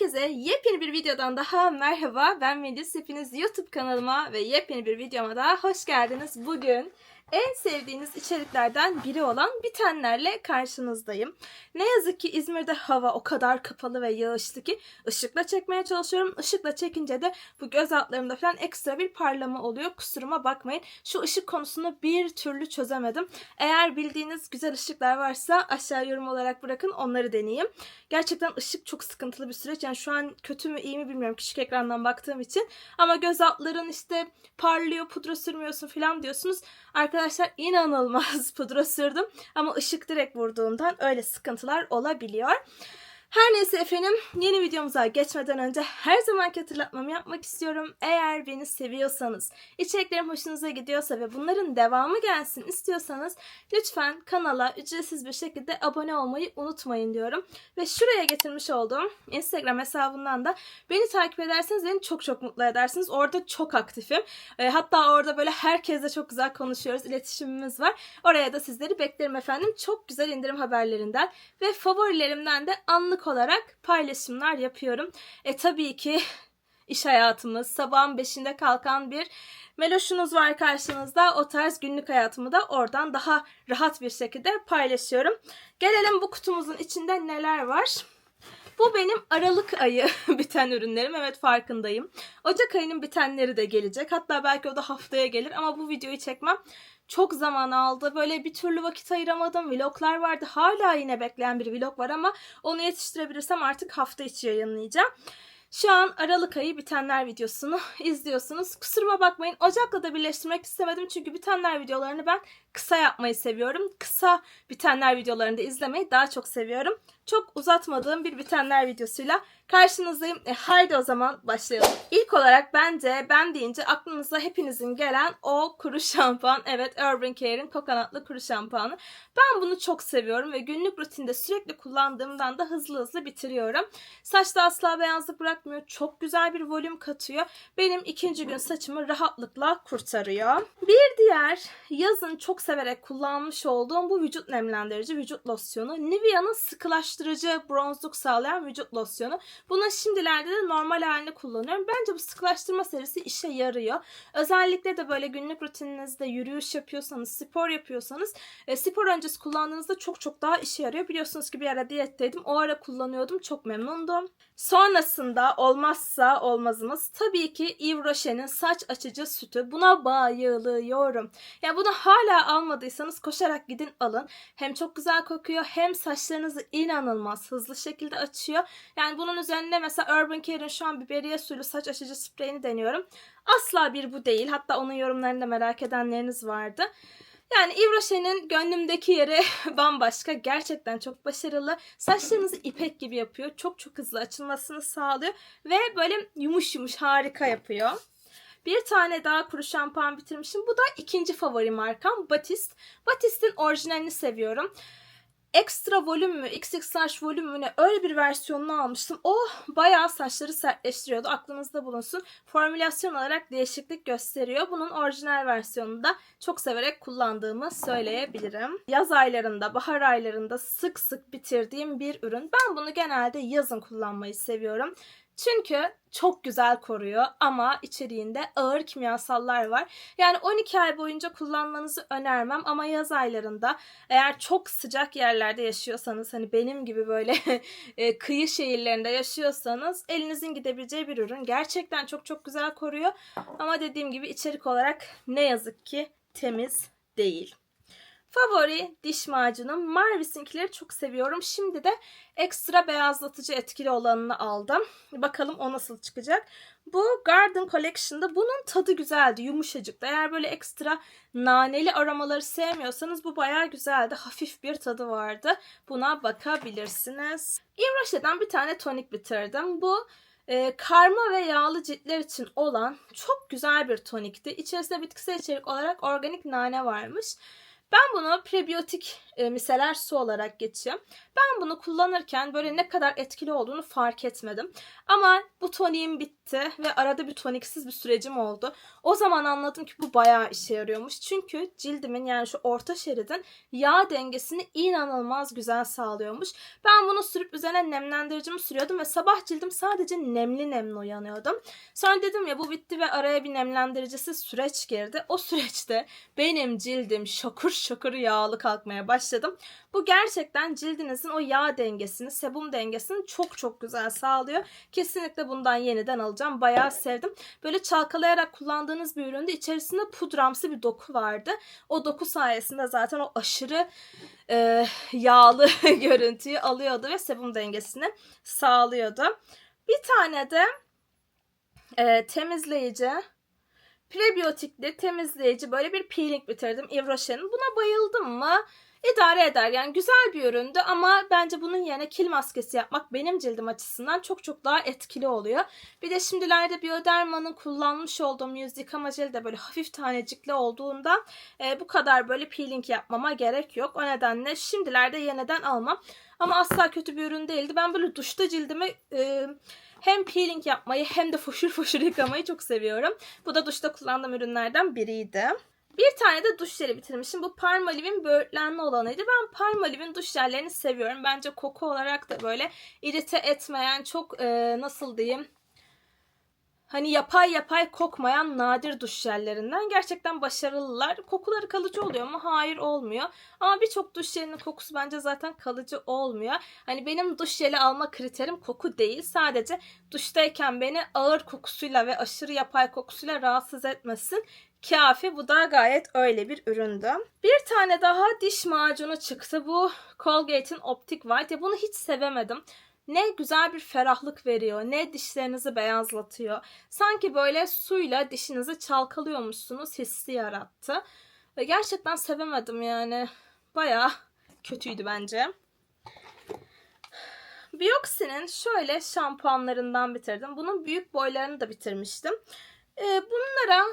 Herkese yepyeni bir videodan daha merhaba. Ben Melis. Hepiniz YouTube kanalıma ve yepyeni bir videoma daha hoş geldiniz. Bugün en sevdiğiniz içeriklerden biri olan bitenlerle karşınızdayım. Ne yazık ki İzmir'de hava o kadar kapalı ve yağışlı ki ışıkla çekmeye çalışıyorum. Işıkla çekince de bu göz altlarımda falan ekstra bir parlama oluyor. Kusuruma bakmayın. Şu ışık konusunu bir türlü çözemedim. Eğer bildiğiniz güzel ışıklar varsa aşağı yorum olarak bırakın onları deneyeyim. Gerçekten ışık çok sıkıntılı bir süreç. Yani şu an kötü mü iyi mi bilmiyorum küçük ekrandan baktığım için. Ama göz altların işte parlıyor, pudra sürmüyorsun falan diyorsunuz. Arkadaşlar inanılmaz pudra sürdüm. Ama ışık direkt vurduğundan öyle sıkıntılar olabiliyor. Her neyse efendim yeni videomuza geçmeden önce her zamanki hatırlatmamı yapmak istiyorum. Eğer beni seviyorsanız, içeriklerim hoşunuza gidiyorsa ve bunların devamı gelsin istiyorsanız lütfen kanala ücretsiz bir şekilde abone olmayı unutmayın diyorum. Ve şuraya getirmiş olduğum Instagram hesabından da beni takip ederseniz beni çok çok mutlu edersiniz. Orada çok aktifim. E, hatta orada böyle herkesle çok güzel konuşuyoruz. iletişimimiz var. Oraya da sizleri beklerim efendim. Çok güzel indirim haberlerinden ve favorilerimden de anlık olarak paylaşımlar yapıyorum. E tabii ki iş hayatımız, sabahın beşinde kalkan bir meloşunuz var karşınızda. O tarz günlük hayatımı da oradan daha rahat bir şekilde paylaşıyorum. Gelelim bu kutumuzun içinde neler var. Bu benim Aralık ayı biten ürünlerim. Evet farkındayım. Ocak ayının bitenleri de gelecek. Hatta belki o da haftaya gelir ama bu videoyu çekmem çok zaman aldı. Böyle bir türlü vakit ayıramadım. Vloglar vardı. Hala yine bekleyen bir vlog var ama onu yetiştirebilirsem artık hafta içi yayınlayacağım. Şu an Aralık ayı bitenler videosunu izliyorsunuz. Kusuruma bakmayın. Ocak'la da birleştirmek istemedim. Çünkü bitenler videolarını ben kısa yapmayı seviyorum. Kısa bitenler videolarını da izlemeyi daha çok seviyorum. Çok uzatmadığım bir bitenler videosuyla karşınızdayım. E, haydi o zaman başlayalım. İlk olarak bence ben deyince aklınıza hepinizin gelen o kuru şampuan. Evet Urban Care'in kokonatlı kuru şampuanı. Ben bunu çok seviyorum ve günlük rutinde sürekli kullandığımdan da hızlı hızlı bitiriyorum. Saçta asla beyazlık bırakmıyor. Çok güzel bir volüm katıyor. Benim ikinci gün saçımı rahatlıkla kurtarıyor. Bir diğer yazın çok severek kullanmış olduğum bu vücut nemlendirici vücut losyonu. Nivea'nın sıkılaştırıcı bronzluk sağlayan vücut losyonu. Bunu şimdilerde de normal halini kullanıyorum. Bence bu sıkılaştırma serisi işe yarıyor. Özellikle de böyle günlük rutininizde yürüyüş yapıyorsanız, spor yapıyorsanız e, spor öncesi kullandığınızda çok çok daha işe yarıyor. Biliyorsunuz ki bir ara diyetteydim. O ara kullanıyordum. Çok memnundum. Sonrasında olmazsa olmazımız tabii ki Yves Rocher'in saç açıcı sütü. Buna bayılıyorum. Ya bunu hala almadıysanız koşarak gidin alın. Hem çok güzel kokuyor hem saçlarınızı inanılmaz hızlı şekilde açıyor. Yani bunun üzerine mesela Urban Care'in şu an biberiye suylu saç açıcı spreyini deniyorum. Asla bir bu değil. Hatta onun yorumlarını da merak edenleriniz vardı. Yani Yves Rocher'in gönlümdeki yeri bambaşka. Gerçekten çok başarılı. Saçlarınızı ipek gibi yapıyor. Çok çok hızlı açılmasını sağlıyor. Ve böyle yumuş yumuş harika yapıyor. Bir tane daha kuru şampuan bitirmişim. Bu da ikinci favori markam Batiste. Batiste'in orijinalini seviyorum. Ekstra volüm mü, XX large volüm mü ne öyle bir versiyonunu almıştım. O bayağı saçları sertleştiriyordu. Aklınızda bulunsun. Formülasyon olarak değişiklik gösteriyor. Bunun orijinal versiyonunu da çok severek kullandığımı söyleyebilirim. Yaz aylarında, bahar aylarında sık sık bitirdiğim bir ürün. Ben bunu genelde yazın kullanmayı seviyorum. Çünkü çok güzel koruyor ama içeriğinde ağır kimyasallar var. Yani 12 ay boyunca kullanmanızı önermem ama yaz aylarında eğer çok sıcak yerlerde yaşıyorsanız hani benim gibi böyle e, kıyı şehirlerinde yaşıyorsanız elinizin gidebileceği bir ürün. Gerçekten çok çok güzel koruyor ama dediğim gibi içerik olarak ne yazık ki temiz değil. Favori diş macunum Marvis'inkileri çok seviyorum. Şimdi de ekstra beyazlatıcı etkili olanını aldım. Bakalım o nasıl çıkacak. Bu Garden Collection'da bunun tadı güzeldi. Yumuşacıktı. Eğer böyle ekstra naneli aromaları sevmiyorsanız bu bayağı güzeldi. Hafif bir tadı vardı. Buna bakabilirsiniz. Rocher'den bir tane tonik bitirdim. Bu e, karma ve yağlı ciltler için olan çok güzel bir tonikti. İçerisinde bitkisel içerik olarak organik nane varmış. Ben bunu prebiyotik e, miseler su olarak geçiyor. Ben bunu kullanırken böyle ne kadar etkili olduğunu fark etmedim. Ama bu toniğim bitti ve arada bir toniksiz bir sürecim oldu. O zaman anladım ki bu bayağı işe yarıyormuş. Çünkü cildimin yani şu orta şeridin yağ dengesini inanılmaz güzel sağlıyormuş. Ben bunu sürüp üzerine nemlendiricimi sürüyordum ve sabah cildim sadece nemli nemli uyanıyordum. Sonra dedim ya bu bitti ve araya bir nemlendiricisi süreç girdi. O süreçte benim cildim şokur şokur yağlı kalkmaya başladım. Bu gerçekten cildinizin o yağ dengesini, sebum dengesini çok çok güzel sağlıyor. Kesinlikle bundan yeniden alacağım. Bayağı sevdim. Böyle çalkalayarak kullandığınız bir üründe içerisinde pudramsı bir doku vardı. O doku sayesinde zaten o aşırı e, yağlı görüntüyü alıyordu ve sebum dengesini sağlıyordu. Bir tane de e, temizleyici, prebiyotikli temizleyici böyle bir peeling bitirdim Yves Rocher'in. Buna bayıldım mı? İdare eder. Yani güzel bir üründü ama bence bunun yerine kil maskesi yapmak benim cildim açısından çok çok daha etkili oluyor. Bir de şimdilerde Bioderma'nın kullanmış olduğum yüz yıkama jeli de böyle hafif tanecikli olduğunda e, bu kadar böyle peeling yapmama gerek yok. O nedenle şimdilerde yeniden almam. Ama asla kötü bir ürün değildi. Ben böyle duşta cildimi e, hem peeling yapmayı hem de foşur foşur yıkamayı çok seviyorum. Bu da duşta kullandığım ürünlerden biriydi. Bir tane de duş jeli bitirmişim. Bu Palmolive'in böğürtlenli olanıydı. Ben Palmolive'in duş jellerini seviyorum. Bence koku olarak da böyle irite etmeyen, çok e, nasıl diyeyim hani yapay yapay kokmayan nadir duş jellerinden. Gerçekten başarılılar. Kokuları kalıcı oluyor mu? Hayır olmuyor. Ama birçok duş jelinin kokusu bence zaten kalıcı olmuyor. Hani benim duş jeli alma kriterim koku değil. Sadece duştayken beni ağır kokusuyla ve aşırı yapay kokusuyla rahatsız etmesin kafi. Bu da gayet öyle bir üründü. Bir tane daha diş macunu çıktı. Bu Colgate'in Optic White. Ya bunu hiç sevemedim. Ne güzel bir ferahlık veriyor, ne dişlerinizi beyazlatıyor. Sanki böyle suyla dişinizi çalkalıyormuşsunuz hissi yarattı. Ve gerçekten sevemedim yani. Baya kötüydü bence. Bioxy'nin şöyle şampuanlarından bitirdim. Bunun büyük boylarını da bitirmiştim. Ee, bunlara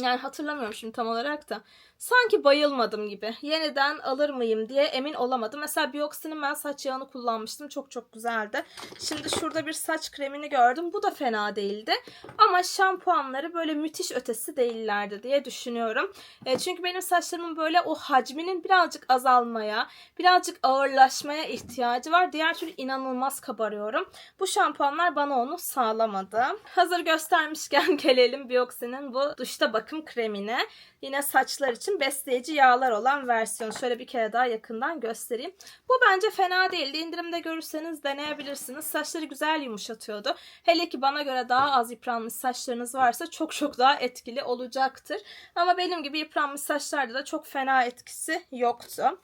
yani hatırlamıyorum şimdi tam olarak da. Sanki bayılmadım gibi. Yeniden alır mıyım diye emin olamadım. Mesela Bioxy'nin ben saç yağını kullanmıştım. Çok çok güzeldi. Şimdi şurada bir saç kremini gördüm. Bu da fena değildi. Ama şampuanları böyle müthiş ötesi değillerdi diye düşünüyorum. E, çünkü benim saçlarımın böyle o hacminin birazcık azalmaya, birazcık ağırlaşmaya ihtiyacı var. Diğer türlü inanılmaz kabarıyorum. Bu şampuanlar bana onu sağlamadı. Hazır göstermişken gelelim Bioxy'nin bu duşta bakım kremine. Yine saçlar için besleyici yağlar olan versiyon. Şöyle bir kere daha yakından göstereyim. Bu bence fena değildi. İndirimde görürseniz deneyebilirsiniz. Saçları güzel yumuşatıyordu. Hele ki bana göre daha az yıpranmış saçlarınız varsa çok çok daha etkili olacaktır. Ama benim gibi yıpranmış saçlarda da çok fena etkisi yoktu.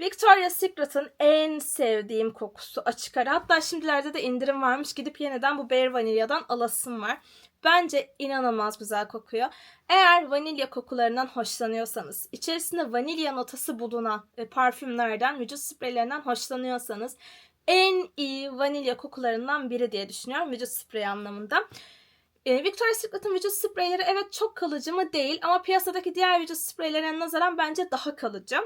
Victoria's Secret'ın en sevdiğim kokusu açık ara. Hatta şimdilerde de indirim varmış. Gidip yeniden bu Bare Vanilla'dan alasım var. Bence inanılmaz güzel kokuyor. Eğer vanilya kokularından hoşlanıyorsanız, içerisinde vanilya notası bulunan e, parfümlerden, vücut spreylerinden hoşlanıyorsanız en iyi vanilya kokularından biri diye düşünüyorum vücut spreyi anlamında. E, Victoria's Secret'ın vücut spreyleri evet çok kalıcı mı değil ama piyasadaki diğer vücut spreylerine nazaran bence daha kalıcı.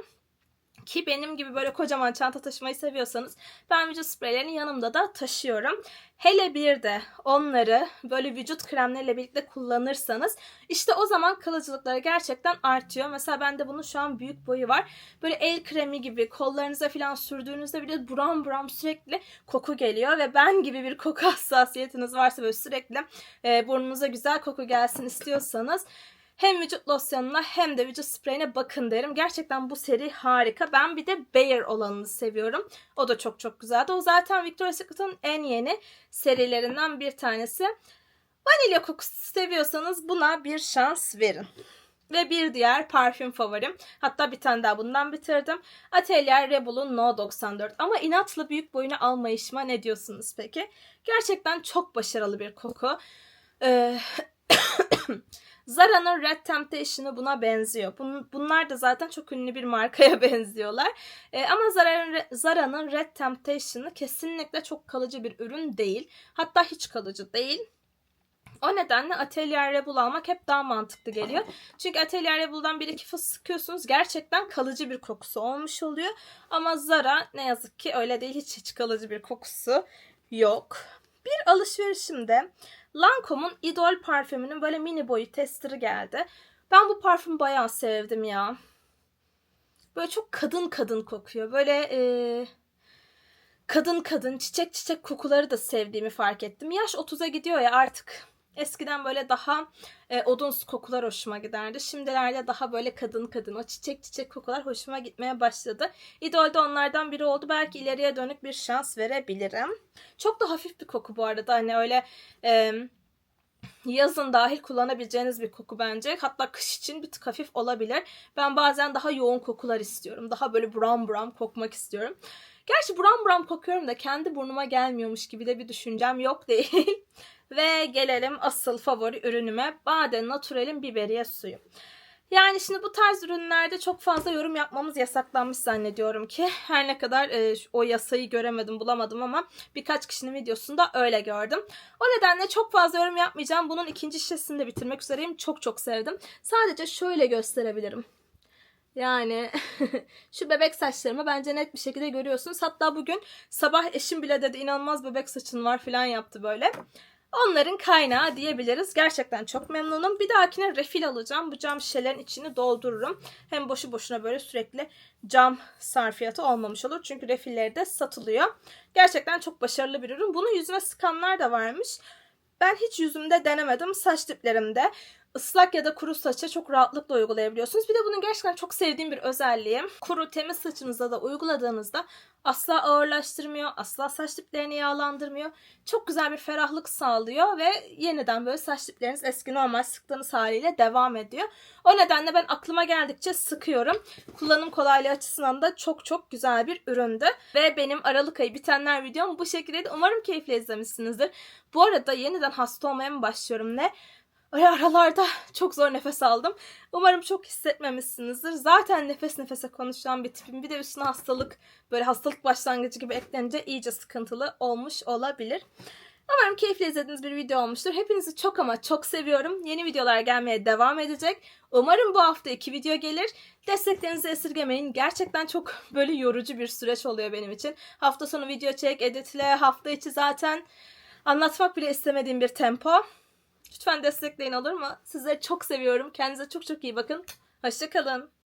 Ki benim gibi böyle kocaman çanta taşımayı seviyorsanız ben vücut spreylerini yanımda da taşıyorum. Hele bir de onları böyle vücut kremleriyle birlikte kullanırsanız işte o zaman kalıcılıkları gerçekten artıyor. Mesela bende bunun şu an büyük boyu var. Böyle el kremi gibi kollarınıza falan sürdüğünüzde bile buram buram sürekli koku geliyor ve ben gibi bir koku hassasiyetiniz varsa böyle sürekli e, burnunuza güzel koku gelsin istiyorsanız hem vücut losyonuna hem de vücut spreyine bakın derim. Gerçekten bu seri harika. Ben bir de Bayer olanını seviyorum. O da çok çok güzeldi. O zaten Victoria's Secret'ın en yeni serilerinden bir tanesi. Vanilya kokusu seviyorsanız buna bir şans verin. Ve bir diğer parfüm favorim. Hatta bir tane daha bundan bitirdim. Atelier Rebel'un No 94. Ama inatla büyük boyunu almayışıma ne diyorsunuz peki? Gerçekten çok başarılı bir koku. Ee, Zara'nın Red Temptation'ı buna benziyor. bunlar da zaten çok ünlü bir markaya benziyorlar. E, ama Zara'nın Zara'nın Red Temptation'ı kesinlikle çok kalıcı bir ürün değil. Hatta hiç kalıcı değil. O nedenle Atelier Rebel almak hep daha mantıklı geliyor. Çünkü Atelier Rebel'dan bir iki fıs sıkıyorsunuz. Gerçekten kalıcı bir kokusu olmuş oluyor. Ama Zara ne yazık ki öyle değil. Hiç hiç kalıcı bir kokusu yok. Bir alışverişimde Lancome'un Idol parfümünün böyle mini boyu testeri geldi. Ben bu parfümü bayağı sevdim ya. Böyle çok kadın kadın kokuyor. Böyle eee, kadın kadın çiçek çiçek kokuları da sevdiğimi fark ettim. Yaş 30'a gidiyor ya artık. Eskiden böyle daha e, odunsu kokular hoşuma giderdi. Şimdilerde daha böyle kadın kadın o çiçek çiçek kokular hoşuma gitmeye başladı. İdol onlardan biri oldu. Belki ileriye dönük bir şans verebilirim. Çok da hafif bir koku bu arada. Hani öyle e, yazın dahil kullanabileceğiniz bir koku bence. Hatta kış için bir tık hafif olabilir. Ben bazen daha yoğun kokular istiyorum. Daha böyle buram buram kokmak istiyorum. Gerçi buram buram kokuyorum da kendi burnuma gelmiyormuş gibi de bir düşüncem yok değil. Ve gelelim asıl favori ürünüme. Bade Natural'in biberiye suyu. Yani şimdi bu tarz ürünlerde çok fazla yorum yapmamız yasaklanmış zannediyorum ki. Her ne kadar e, o yasayı göremedim, bulamadım ama birkaç kişinin videosunda öyle gördüm. O nedenle çok fazla yorum yapmayacağım. Bunun ikinci şişesini de bitirmek üzereyim. Çok çok sevdim. Sadece şöyle gösterebilirim. Yani şu bebek saçlarımı bence net bir şekilde görüyorsunuz. Hatta bugün sabah eşim bile dedi inanılmaz bebek saçın var falan yaptı böyle. Onların kaynağı diyebiliriz. Gerçekten çok memnunum. Bir dahakine refil alacağım. Bu cam şişelerin içini doldururum. Hem boşu boşuna böyle sürekli cam sarfiyatı olmamış olur. Çünkü refilleri de satılıyor. Gerçekten çok başarılı bir ürün. Bunu yüzüne sıkanlar da varmış. Ben hiç yüzümde denemedim. Saç diplerimde ıslak ya da kuru saça çok rahatlıkla uygulayabiliyorsunuz. Bir de bunun gerçekten çok sevdiğim bir özelliği. Kuru temiz saçınıza da uyguladığınızda asla ağırlaştırmıyor, asla saç diplerini yağlandırmıyor. Çok güzel bir ferahlık sağlıyor ve yeniden böyle saç dipleriniz eski normal sıktığınız haliyle devam ediyor. O nedenle ben aklıma geldikçe sıkıyorum. Kullanım kolaylığı açısından da çok çok güzel bir üründü. Ve benim Aralık ayı bitenler videom bu şekilde. Umarım keyifle izlemişsinizdir. Bu arada yeniden hasta olmaya mı başlıyorum ne? Ay aralarda çok zor nefes aldım. Umarım çok hissetmemişsinizdir. Zaten nefes nefese konuşan bir tipim. Bir de üstüne hastalık, böyle hastalık başlangıcı gibi eklenince iyice sıkıntılı olmuş olabilir. Umarım keyifle izlediğiniz bir video olmuştur. Hepinizi çok ama çok seviyorum. Yeni videolar gelmeye devam edecek. Umarım bu hafta iki video gelir. Desteklerinizi esirgemeyin. Gerçekten çok böyle yorucu bir süreç oluyor benim için. Hafta sonu video çek, editle, hafta içi zaten anlatmak bile istemediğim bir tempo. Lütfen destekleyin olur mu? Sizleri çok seviyorum. Kendinize çok çok iyi bakın. Hoşçakalın.